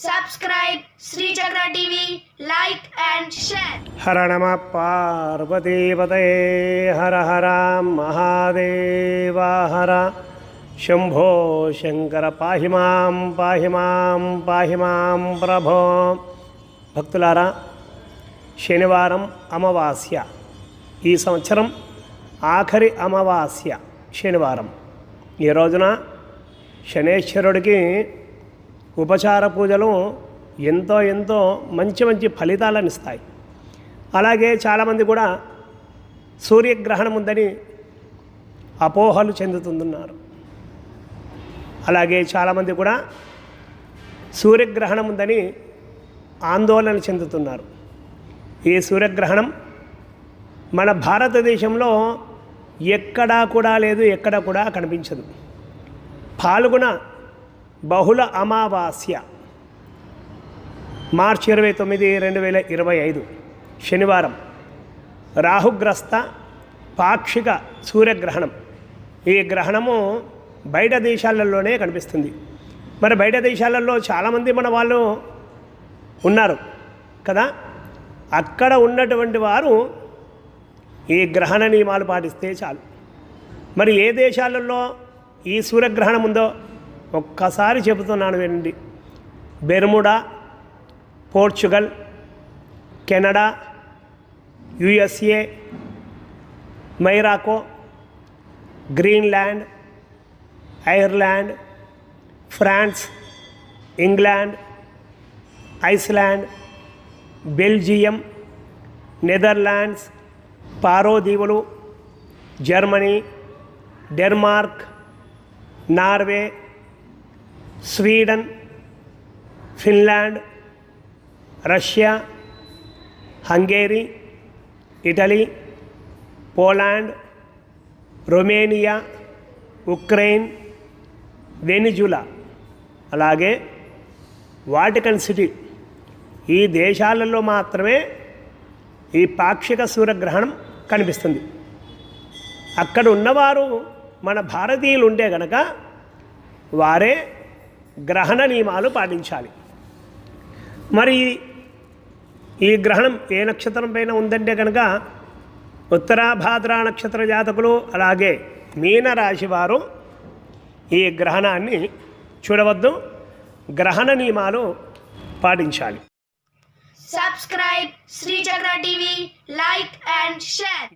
Subscribe Srichakra TV like and share హర నమ పార్వతీపతయే హర హర మహాదేవ హర శంభో శంకర పాహి మాం పాహి మాం పాహి మాం ప్రభో భక్తులారా శనివారం అమావాస్య ఈ సంవత్సరం ఆఖరి అమావాస్య శనివారం. ఈ రోజున శనేశ్వరుడికి ఉపచార పూజలు ఎంతో ఎంతో మంచి మంచి ఫలితాలను ఇస్తాయి అలాగే చాలామంది కూడా సూర్యగ్రహణం ఉందని అపోహలు చెందుతున్నారు అలాగే చాలామంది కూడా సూర్యగ్రహణం ఉందని ఆందోళన చెందుతున్నారు. ఈ సూర్యగ్రహణం మన భారతదేశంలో ఎక్కడా కూడా లేదు ఎక్కడా కూడా కనిపించదు. పాల్గొన బహుళ అమావాస్య. మార్చి ఇరవై తొమ్మిది రెండు వేల ఇరవై ఐదు శనివారం. రాహుగ్రస్త పాక్షిక సూర్యగ్రహణం. ఈ గ్రహణము బయట దేశాలలోనే కనిపిస్తుంది. మరి బయట దేశాలలో చాలామంది మన వాళ్ళు ఉన్నారు కదా? అక్కడ ఉన్నటువంటి వారు ఈ గ్రహణ నియమాలు పాటిస్తే చాలు. మరి ఏ దేశాలలో ఈ సూర్యగ్రహణం ఉందో ఒక్కసారి చెబుతున్నాను వినండి. Bermuda Portugal Canada USA Morocco Greenland Ireland France England Iceland Belgium Netherlands పారోదీవులు Germany Denmark Norway Sweden Finland Russia Hungary Italy Poland Romania Ukraine Venezuela. అలాగే వాటికన్ సిటీ. ఈ దేశాలలో మాత్రమే ఈ పాక్షిక సూర్యగ్రహణం కనిపిస్తుంది. అక్కడ ఉన్నవారు మన భారతీయులు ఉంటే గనక వారే గ్రహణ నియమాలు పాటించాలి. మరి ఈ గ్రహణం ఏ నక్షత్రం పైన ఉందంటే కనుక ఉత్తరాభాద్ర నక్షత్ర జాతకులు అలాగే మీనరాశి వారు ఈ గ్రహణాన్ని చూడవద్దు. గ్రహణ నియమాలు పాటించాలి. Subscribe Srichakra TV like and share.